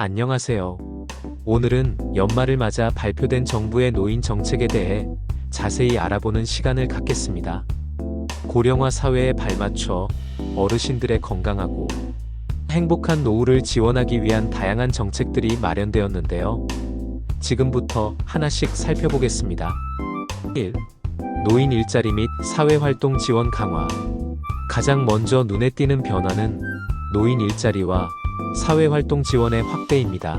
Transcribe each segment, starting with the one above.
안녕하세요. 오늘은 연말을 맞아 발표된 정부의 노인 정책에 대해 자세히 알아보는 시간을 갖겠습니다. 고령화 사회에 발맞춰 어르신들의 건강하고 행복한 노후를 지원하기 위한 다양한 정책들이 마련되었는데요. 지금부터 하나씩 살펴보겠습니다. 1. 노인 일자리 및 사회활동 지원 강화. 가장 먼저 눈에 띄는 변화는 노인 일자리와 사회활동 지원의 확대입니다.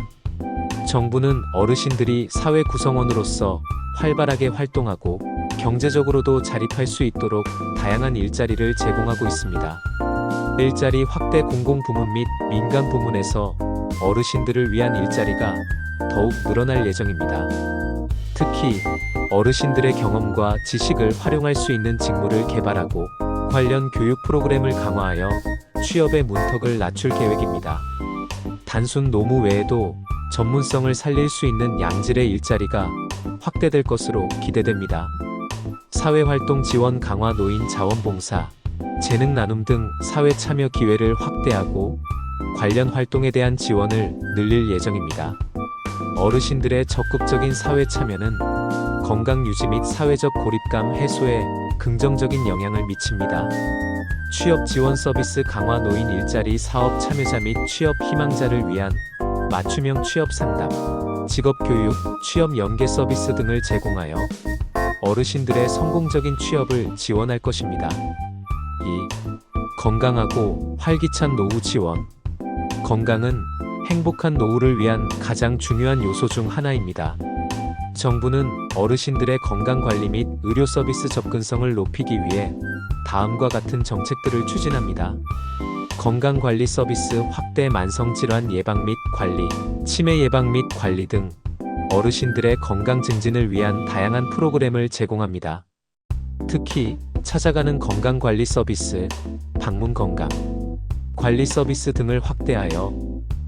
정부는 어르신들이 사회 구성원으로서 활발하게 활동하고 경제적으로도 자립할 수 있도록 다양한 일자리를 제공하고 있습니다. 일자리 확대 공공부문 및 민간 부문에서 어르신들을 위한 일자리가 더욱 늘어날 예정입니다. 특히 어르신들의 경험과 지식을 활용할 수 있는 직무를 개발하고 관련 교육 프로그램을 강화하여 취업의 문턱을 낮출 계획입니다. 단순 노무 외에도 전문성을 살릴 수 있는 양질의 일자리가 확대될 것으로 기대됩니다. 사회활동 지원 강화 노인 자원봉사, 재능 나눔 등 사회 참여 기회를 확대하고 관련 활동에 대한 지원을 늘릴 예정입니다. 어르신들의 적극적인 사회 참여는 건강 유지 및 사회적 고립감 해소에 긍정적인 영향을 미칩니다. 취업 지원 서비스 강화 노인 일자리 사업 참여자 및 취업 희망자를 위한 맞춤형 취업 상담, 직업 교육, 취업 연계 서비스 등을 제공하여 어르신들의 성공적인 취업을 지원할 것입니다. 2. 건강하고 활기찬 노후 지원. 건강은 행복한 노후를 위한 가장 중요한 요소 중 하나입니다. 정부는 어르신들의 건강 관리 및 의료 서비스 접근성을 높이기 위해 다음과 같은 정책들을 추진합니다. 건강 관리 서비스 확대 만성 질환 예방 및 관리, 치매 예방 및 관리 등 어르신들의 건강 증진을 위한 다양한 프로그램을 제공합니다. 특히 찾아가는 건강 관리 서비스, 방문 건강 관리 서비스 등을 확대하여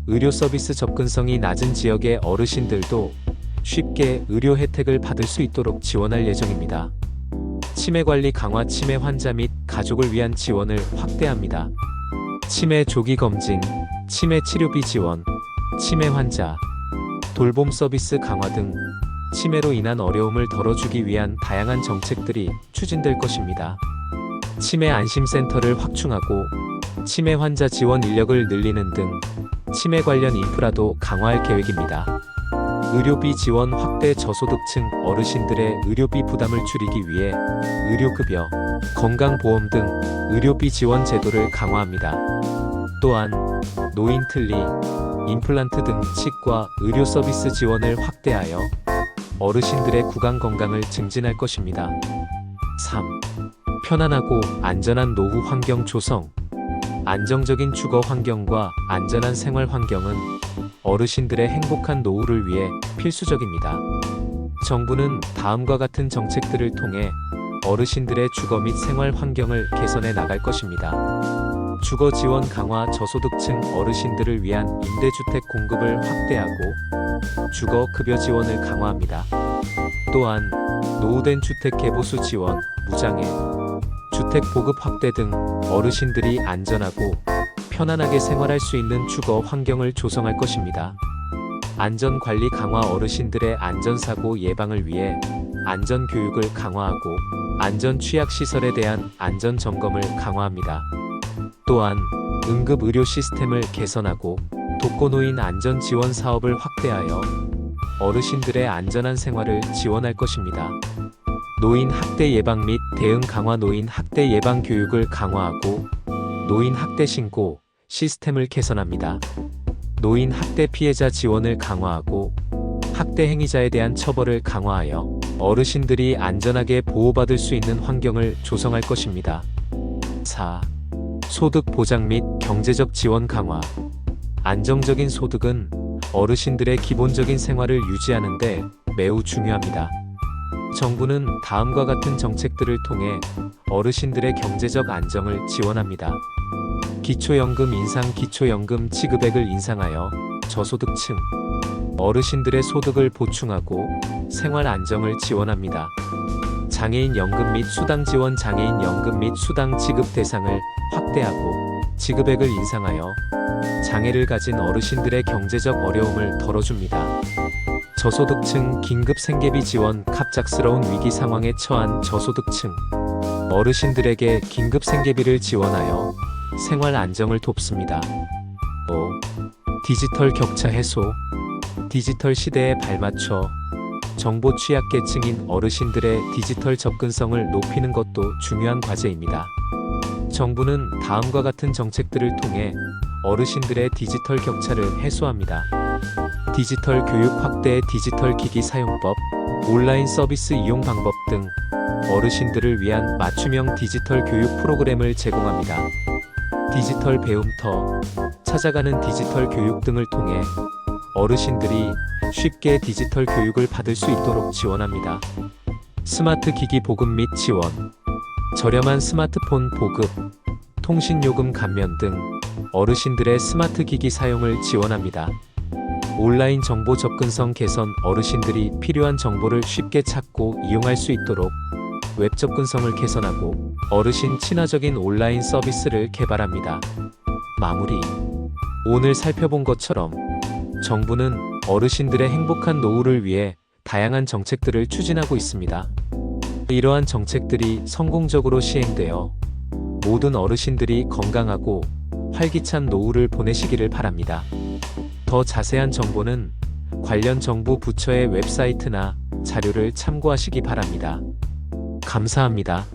의료 서비스 접근성이 낮은 지역의 어르신들도 쉽게 의료 혜택을 받을 수 있도록 지원할 예정입니다. 치매 관리 강화 치매 환자 및 가족을 위한 지원을 확대합니다. 치매 조기 검진, 치매 치료비 지원, 치매 환자, 돌봄 서비스 강화 등 치매로 인한 어려움을 덜어주기 위한 다양한 정책들이 추진될 것입니다. 치매 안심센터를 확충하고 치매 환자 지원 인력을 늘리는 등 치매 관련 인프라도 강화할 계획입니다. 의료비 지원 확대 저소득층 어르신들의 의료비 부담을 줄이기 위해 의료급여, 건강보험 등 의료비 지원 제도를 강화합니다. 또한 노인 틀니, 임플란트 등 치과 의료 서비스 지원을 확대하여 어르신들의 구강 건강을 증진할 것입니다. 3. 편안하고 안전한 노후 환경 조성. 안정적인 주거 환경과 안전한 생활 환경은 어르신들의 행복한 노후를 위해 필수적입니다. 정부는 다음과 같은 정책들을 통해 어르신들의 주거 및 생활 환경을 개선해 나갈 것입니다. 주거 지원 강화 저소득층 어르신들을 위한 임대주택 공급을 확대하고 주거 급여 지원을 강화합니다. 또한 노후된 주택 개보수 지원, 무장애, 주택 보급 확대 등 어르신들이 안전하고 편안하게 생활할 수 있는 주거 환경을 조성할 것입니다. 안전 관리 강화 어르신들의 안전사고 예방을 위해 안전 교육을 강화하고 안전 취약 시설에 대한 안전 점검을 강화합니다. 또한 응급 의료 시스템을 개선하고 독거노인 안전 지원 사업을 확대하여 어르신들의 안전한 생활을 지원할 것입니다. 노인 학대 예방 및 대응 강화 노인 학대 예방 교육을 강화하고 노인 학대 신고 시스템을 개선합니다. 노인 학대 피해자 지원을 강화하고 학대 행위자에 대한 처벌을 강화하여 어르신들이 안전하게 보호받을 수 있는 환경을 조성할 것입니다. 4. 소득 보장 및 경제적 지원 강화. 안정적인 소득은 어르신들의 기본적인 생활을 유지하는 데 매우 중요합니다. 정부는 다음과 같은 정책들을 통해 어르신들의 경제적 안정을 지원합니다. 기초연금 인상 기초연금 지급액을 인상하여 저소득층 어르신들의 소득을 보충하고 생활 안정을 지원합니다. 장애인 연금 및 수당 지원 장애인 연금 및 수당 지급 대상을 확대하고 지급액을 인상하여 장애를 가진 어르신들의 경제적 어려움을 덜어줍니다. 저소득층 긴급 생계비 지원 갑작스러운 위기 상황에 처한 저소득층 어르신들에게 긴급 생계비를 지원하여 생활 안정을 돕습니다. 5. 디지털 격차 해소 디지털 시대에 발맞춰 정보 취약계층인 어르신들의 디지털 접근성을 높이는 것도 중요한 과제입니다. 정부는 다음과 같은 정책들을 통해 어르신들의 디지털 격차를 해소합니다. 디지털 교육 확대 디지털 기기 사용법, 온라인 서비스 이용 방법 등 어르신들을 위한 맞춤형 디지털 교육 프로그램을 제공합니다. 디지털 배움터, 찾아가는 디지털 교육 등을 통해 어르신들이 쉽게 디지털 교육을 받을 수 있도록 지원합니다. 스마트 기기 보급 및 지원, 저렴한 스마트폰 보급, 통신요금 감면 등 어르신들의 스마트 기기 사용을 지원합니다. 온라인 정보 접근성 개선 어르신들이 필요한 정보를 쉽게 찾고 이용할 수 있도록 웹 접근성을 개선하고 어르신 친화적인 온라인 서비스를 개발합니다. 마무리. 오늘 살펴본 것처럼 정부는 어르신들의 행복한 노후를 위해 다양한 정책들을 추진하고 있습니다. 이러한 정책들이 성공적으로 시행되어 모든 어르신들이 건강하고 활기찬 노후를 보내시기를 바랍니다. 더 자세한 정보는 관련 정부 부처의 웹사이트나 자료를 참고하시기 바랍니다. 감사합니다.